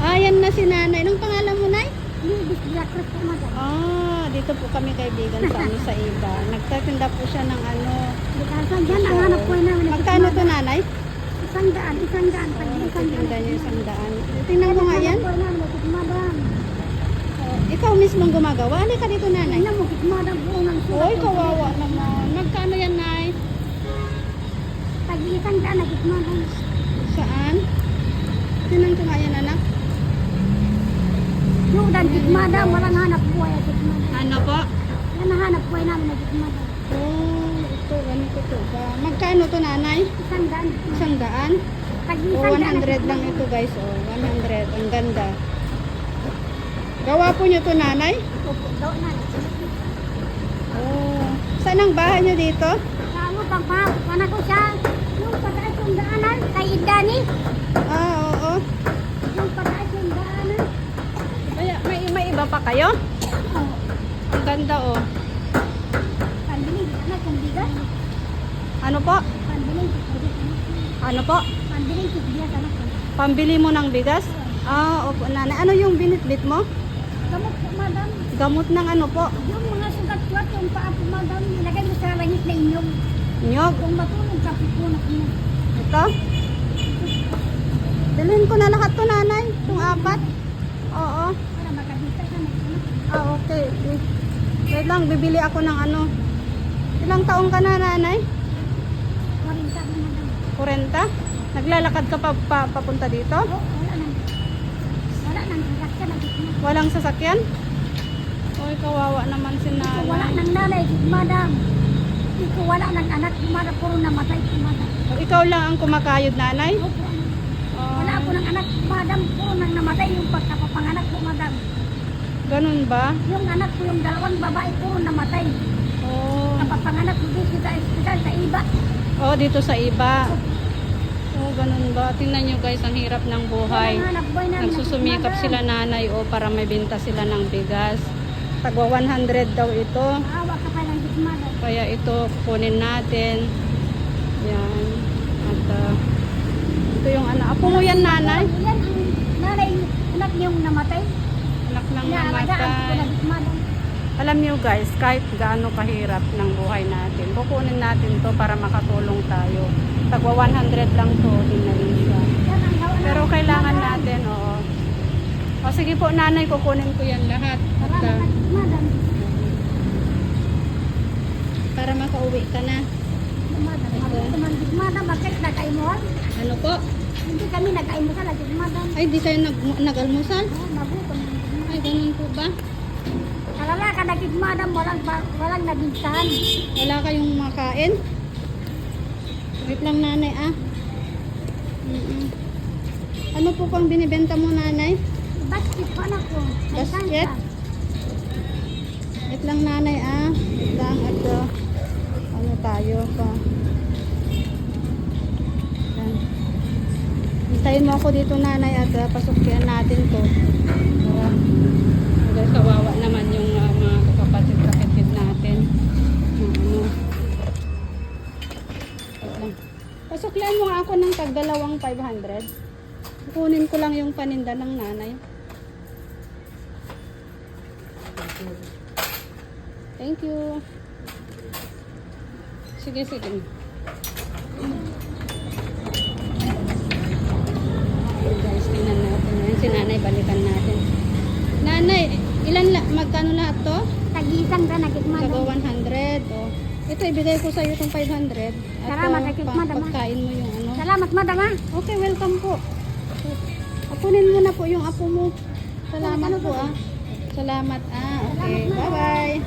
Ah, yan na si nanay. Anong pangalan mo, nay? Ah, dito po kami kaibigan sa ano sa iba. Nagtatinda po siya ng ano. Ang hanap po namin. Magkano to, nanay? Isang daan, isang daan. Oh, nagtitinda niya isang daan. Tingnan mo nga yan. Oh, ikaw mismong gumagawa. Halika dito, nanay. Oy, kawawa naman. Magkano yan, nay? Pag isang daan, nagit madam. Saan? Tingnan ko nga yan, anak. Git madam, walang hanap po ay git madam. Ano po? Yan ang hanap po namin, nagit madam. Oh, ito, ganito to ba? Magkano to, nanay? Isang daan. Isang daan? Pag Oh, isang daan, 100 lang ito, guys. Oh, 100. Ang ganda. Gawa po nyo to, nanay? Opo, daw na. Oh. Saan ang bahay nyo dito? Ano pang pa, paano ko siya? Yung pataas yung daanan, kay Idani. Ah, oo. Yung pataas yung daanan. Kaya, may, pa kayo? Oh, Ang ganda, oh. bigas. Ano po? Anak. Ano po? Anak. Pambili mo ng bigas? Ah, opo, nanay. Ano yung binitbit mo? Gamot po, madam. Gamot ng ano po? Yung mga sugat-sugat, yung paa po, madam, nilagay mo sa langit na inyong. Nyog? Kung matulog ka po po na po. Ito? Dalhin ko na lahat to, nanay. Itong apat. Oo. Para makabisa ka na. anak. Okay. Wait lang, bibili ako ng ano. Ilang taong ka na, nanay? Marinta mo, madam. 40? Naglalakad ka pa, pa papunta dito? Oh, wala nang. Wala nang na. gitna. Walang sasakyan? Oy, kawawa naman si Ikaw wala nanay. nang nanay, madam. Ikaw wala nang anak, madam. Puro namatay, madam. O, ikaw lang ang kumakayod, nanay? Opo. Ah, Wala ako ng anak, madam. Puro nang namatay yung pagkapapanganak ko, madam. Ganun ba? Yung anak ko, yung dalawang babae, puro namatay. Oh. Kapapanganak ko dito sa ospital sa iba. oh, dito sa iba. Oh, ganun ba? Tingnan nyo guys, ang hirap ng buhay. Nagsusumikap sila nanay o para may binta sila ng bigas. Tagwa 100 daw ito. Kaya ito, kunin natin. Yan. At ah, ito yung anak. Apo mo yan, nanay? Yan nanay, anak niyong namatay. Ko namatay. Alam niyo guys, kahit gaano kahirap ng buhay natin, kukunin natin to para makatulong tayo. Tagwa 100 lang to, din na rin siya. Pero kailangan natin, oo. O sige po nanay, kukunin ko yan lahat. At, madam. para makauwi ka na. Madam. Bakit nagkaimuhan? Ano po? Hindi kami madam. Ay, di kayo nag nag-almusal? Man dito. Ay, ganun po ba? Kalala ka naging madam, walang, walang nabintahan. Wala kayong makain? Wait lang nanay ah. Mm-mm. Ano po pang binibenta mo nanay? Basket pa na ko. May Basket? kansa. Wait lang nanay ah. Wait lang at uh, ano tayo pa. Hintayin mo ako dito nanay at uh, pasukian natin to. Para hanggang kawawa naman yung uh, mga kapatid kapatid natin. Yung ano. Wait lang. Pasuklian mo nga ako ng tag dalawang 500. Kunin ko lang yung paninda ng nanay. Thank you. Sige, sige. Okay, guys, tingnan natin. Ayan, si nanay, balikan natin. Nanay, ilan la magkano lahat to? Tag-isang ka Sago madam. 100. Oh. Ito, ibigay ko sa iyo itong 500. At Salamat, uh, pa- madam, ah. pagkain mo yung ano. Salamat, madam ah. Okay, welcome po. Apunin mo na po yung apo mo. Salamat po ah. Salamat ah. Okay, bye-bye.